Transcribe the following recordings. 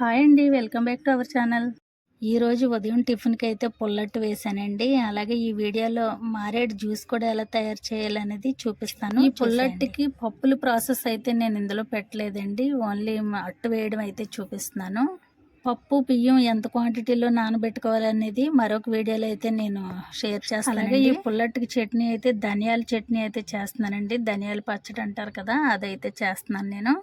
Hi అండి welcome back to our channel. ఈరోజు ఉదయం టిఫిన్కి అయితే పుల్లట్టు వేసానండి. అలాగే ఈ వీడియోలో మారేడు జ్యూస్ కూడా ఎలా తయారు చేయాలనేది చూపిస్తాను. ఈ పుల్లట్టుకి పప్పుల ప్రాసెస్ అయితే నేను ఇందులో పెట్టలేదండి. ఓన్లీ అట్టు వేయడం అయితే చూపిస్తున్నాను. పప్పు బియ్యం ఎంత క్వాంటిటీలో నానబెట్టుకోవాలనేది మరొక వీడియోలో అయితే నేను షేర్ చేస్తాను అలాగే ఈ పుల్లట్టుకి చట్నీ అయితే ధనియాల చట్నీ అయితే చేస్తున్నానండి. ధనియాల పచ్చడి అంటారు కదా అదైతే చేస్తున్నాను నేను.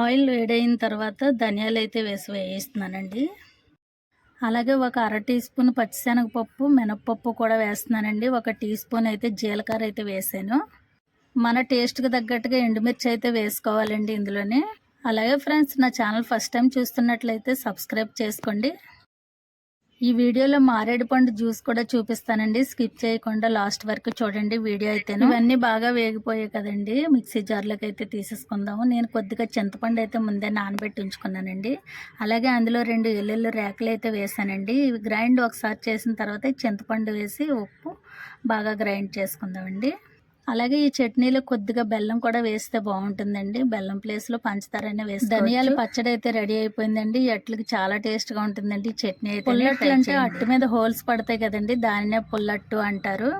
ఆయిల్ వేడైన తర్వాత ధనియాలు అయితే వేసి వేయిస్తున్నానండి. అలాగే ఒక అర టీ స్పూన్ పచ్చిశనగపప్పు మినప్పప్పు కూడా వేస్తున్నానండి. ఒక టీ స్పూన్ అయితే జీలకర్ర అయితే వేసాను. మన టేస్ట్కి తగ్గట్టుగా ఎండుమిర్చి అయితే వేసుకోవాలండి ఇందులోనే. అలాగే ఫ్రెండ్స్ నా ఛానల్ ఫస్ట్ టైం చూస్తున్నట్లయితే సబ్స్క్రైబ్ చేసుకోండి. ఈ వీడియోలో మారేడు పండు జ్యూస్ కూడా చూపిస్తానండి. స్కిప్ చేయకుండా లాస్ట్ వరకు చూడండి వీడియో అయితే ఇవన్నీ బాగా వేగిపోయాయి కదండి. మిక్సీ జార్లోకి అయితే తీసేసుకుందాము. నేను కొద్దిగా చింతపండు అయితే ముందే నానబెట్టి ఉంచుకున్నానండి అలాగే అందులో రెండు ఎల్లుళ్ళు రేకలు అయితే వేసానండి. ఇవి గ్రైండ్ ఒకసారి చేసిన తర్వాత చింతపండు వేసి ఉప్పు బాగా గ్రైండ్ చేసుకుందామండి. అలాగే ఈ చట్నీలో కొద్దిగా బెల్లం కూడా వేస్తే బాగుంటుందండి. బెల్లం ప్లేస్లో పంచదార అయినా వేసి ధనియాల పచ్చడి అయితే రెడీ అయిపోయిందండి. అట్లకి చాలా టేస్ట్గా ఉంటుందండి ఈ చట్నీ అయితే పుల్లట్లు అంటే అట్టు మీద హోల్స్ పడతాయి కదండి దానినే పుల్లట్టు అంటారు.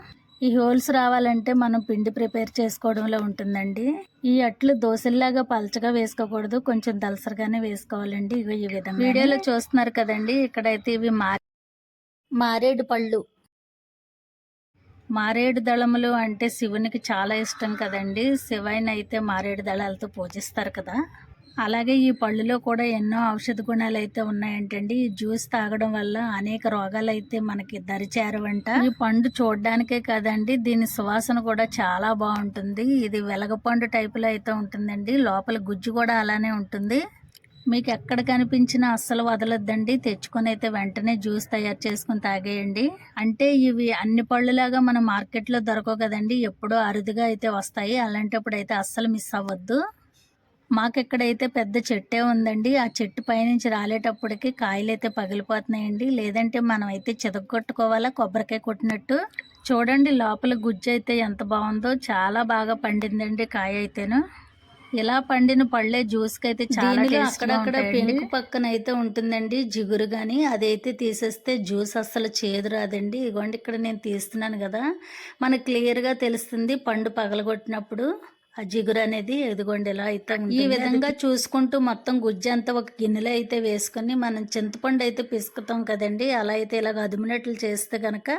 ఈ హోల్స్ రావాలంటే మనం పిండి ప్రిపేర్ చేసుకోవడంలో ఉంటుందండి. ఈ అట్లు దోశల్లాగా పలచగా వేసుకోకూడదు కొంచెం దలసరగానే వేసుకోవాలండి. ఇగో ఈ విధంగా. వీడియోలో చూస్తున్నారు కదండి ఇక్కడైతే ఇవి మారేడు పళ్ళు. మారేడు దళములు అంటే శివునికి చాలా ఇష్టం కదండి. శివైన అయితే మారేడు దళాలతో పూజిస్తారు కదా. అలాగే ఈ పళ్ళులో కూడా ఎన్నో ఔషధ గుణాలు అయితే ఉన్నాయంటండి. ఈ జ్యూస్ తాగడం వల్ల అనేక రోగాలు అయితే మనకి దరిచేరవంట. ఈ పండు చూడడానికే కదండి దీని సువాసన కూడా చాలా బాగుంటుంది. ఇది వెలగపండు టైపులో అయితే ఉంటుందండి. లోపల గుజ్జు కూడా అలానే ఉంటుంది. మీకు ఎక్కడ కనిపించినా అస్సలు వదలొద్దండి. తెచ్చుకొని అయితే వెంటనే జ్యూస్ తయారు చేసుకుని తాగేయండి. అంటే ఇవి అన్ని పళ్ళులాగా మన మార్కెట్లో దొరకవు కదండి. ఎప్పుడో అరుదుగా అయితే వస్తాయి. అలాంటప్పుడు అయితే అస్సలు మిస్ అవ్వద్దు. మాకెక్కడైతే పెద్ద చెట్టే ఉందండి. ఆ చెట్టు పైనుంచి రాలేటప్పటికి కాయలు అయితే పగిలిపోతున్నాయండి. లేదంటే మనం అయితే చితగొట్టుకోవాలా కొబ్బరికాయ కొట్టినట్టు. చూడండి లోపల గుజ్జు అయితే ఎంత బాగుందో. చాలా బాగా పండిందండి కాయ అయితేను ఇలా పండిన పళ్ళే జ్యూస్కి అయితే చాలా అక్కడక్కడ పెనుకు పక్కన అయితే ఉంటుందండి జిగురు కానీ అదైతే తీసేస్తే జ్యూస్ అస్సలు చేదు రాదండి. ఇదిగోండి ఇక్కడ నేను తీస్తున్నాను కదా. మనకు క్లియర్గా తెలుస్తుంది పండు పగలగొట్టినప్పుడు. ఆ జిగురు అనేది ఎదుగోండి ఇలా అయితే ఈ విధంగా చూసుకుంటూ మొత్తం గుజ్జు అంతా ఒక గిన్నెలో అయితే వేసుకొని మనం చింతపండు అయితే పిసుకుతాం కదండి అలా అయితే ఇలాగ అదుమునట్లు చేస్తే కనుక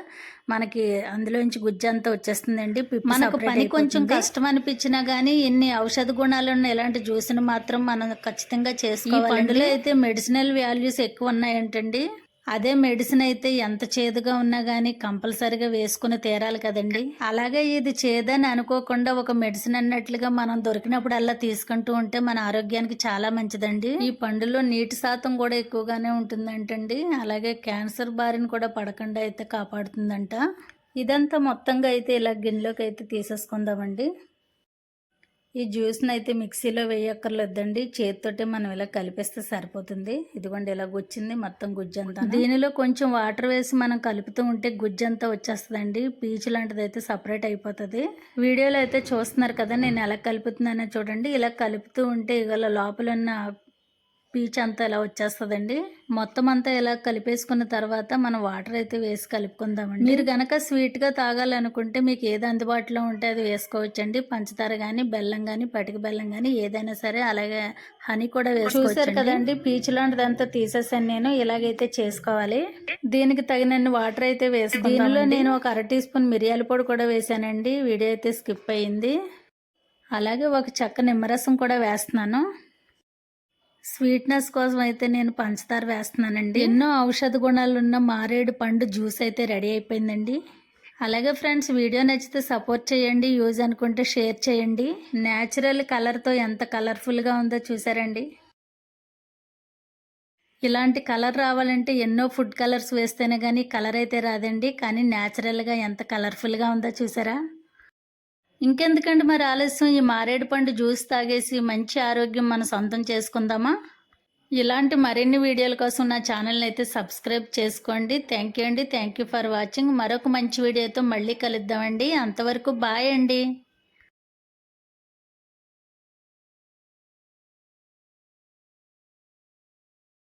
మనకి అందులోంచి గుజ్జు అంతా వచ్చేస్తుందండి మనకు పని కొంచెం కష్టం అనిపించినా కానీ ఇన్ని ఔషధ గుణాలు ఉన్న ఇలాంటి జ్యూస్ని మాత్రం మనం ఖచ్చితంగా చేసుకోవాలి. పండులో అయితే మెడిసినల్ వాల్యూస్ ఎక్కువ ఉన్నాయంటండి. అదే మెడిసిన్ అయితే ఎంత చేదుగా ఉన్నా కానీ కంపల్సరిగా వేసుకుని తీరాలి కదండి. అలాగే ఇది చేదని అనుకోకుండా ఒక మెడిసిన్ అన్నట్లుగా మనం దొరికినప్పుడు అలా తీసుకుంటూ ఉంటే మన ఆరోగ్యానికి చాలా మంచిదండి. ఈ పండులో నీటి శాతం కూడా ఎక్కువగానే ఉంటుందంటండి. అలాగే క్యాన్సర్ బారిని కూడా పడకుండా అయితే కాపాడుతుందంట. ఇదంతా మొత్తంగా అయితే ఇలా గిన్నెలోకి అయితే తీసేసుకుందామండి. ఈ జ్యూస్ని అయితే మిక్సీలో వేయక్కర్లేదండి. చేతితోటే మనం ఇలా కలిపేస్తే సరిపోతుంది. ఇదిగోండి ఇలా గుచ్చింది మొత్తం గుజ్జంతా దీనిలో కొంచెం వాటర్ వేసి మనం కలుపుతూ ఉంటే గుజ్జంతా వచ్చేస్తుందండి. పీచు లాంటిది అయితే సపరేట్ అయిపోతుంది. వీడియోలో అయితే చూస్తున్నారు కదా నేను ఎలా కలుపుతున్నానో చూడండి. ఇలా కలుపుతూ ఉంటే ఇవాళ లోపల ఉన్న పీచ్ అంతా ఇలా వచ్చేస్తుందండి? మొత్తం అంతా ఇలా కలిపేసుకున్న తర్వాత మనం వాటర్ అయితే వేసి కలుపుకుందామండి. మీరు గనక స్వీట్గా తాగాలనుకుంటే మీకు ఏది అందుబాటులో ఉంటే అది వేసుకోవచ్చండి. పంచదార కానీ బెల్లం కానీ పటిక బెల్లం కానీ ఏదైనా సరే అలాగే హనీ కూడా వేసుకోవచ్చు కదండి పీచ్ లాంటిదంతా తీసేసాను నేను. ఇలాగైతే చేసుకోవాలి. దీనికి తగినన్ని వాటర్ అయితే వేసి దీనిలో నేను ఒక అర టీ స్పూన్ మిరియాల పొడి కూడా వేసానండి వీడియో అయితే స్కిప్ అయ్యింది అలాగే ఒక చక్క నిమ్మరసం కూడా వేస్తున్నాను. స్వీట్నెస్ కోసం అయితే నేను పంచదార వేస్తున్నానండి. ఎన్నో ఔషధ గుణాలు ఉన్న మారేడు పండు జ్యూస్ అయితే రెడీ అయిపోయిందండి. అలాగే ఫ్రెండ్స్ వీడియో నచ్చితే సపోర్ట్ చేయండి యూజ్ అనుకుంటే షేర్ చేయండి. న్యాచురల్ కలర్తో ఎంత కలర్ఫుల్గా ఉందో చూసారండి. ఇలాంటి కలర్ రావాలంటే ఎన్నో ఫుడ్ కలర్స్ వేస్తేనే కానీ కలర్ అయితే రాదండి. కానీ న్యాచురల్గా ఎంత కలర్ఫుల్గా ఉందో చూసారా? ఇంకెందుకండి మరి ఆలస్యం? ఈ మారేడు పండు జ్యూస్ తాగేసి మంచి ఆరోగ్యం మనం సొంతం చేసుకుందామా? ఇలాంటి మరిన్ని వీడియోల కోసం నా ఛానల్ని అయితే సబ్స్క్రైబ్ చేసుకోండి. థ్యాంక్ యూ అండి. Thank you for watching. మరొక మంచి వీడియోతో మళ్ళీ కలుద్దామండి. అంతవరకు బాయ్ అండి.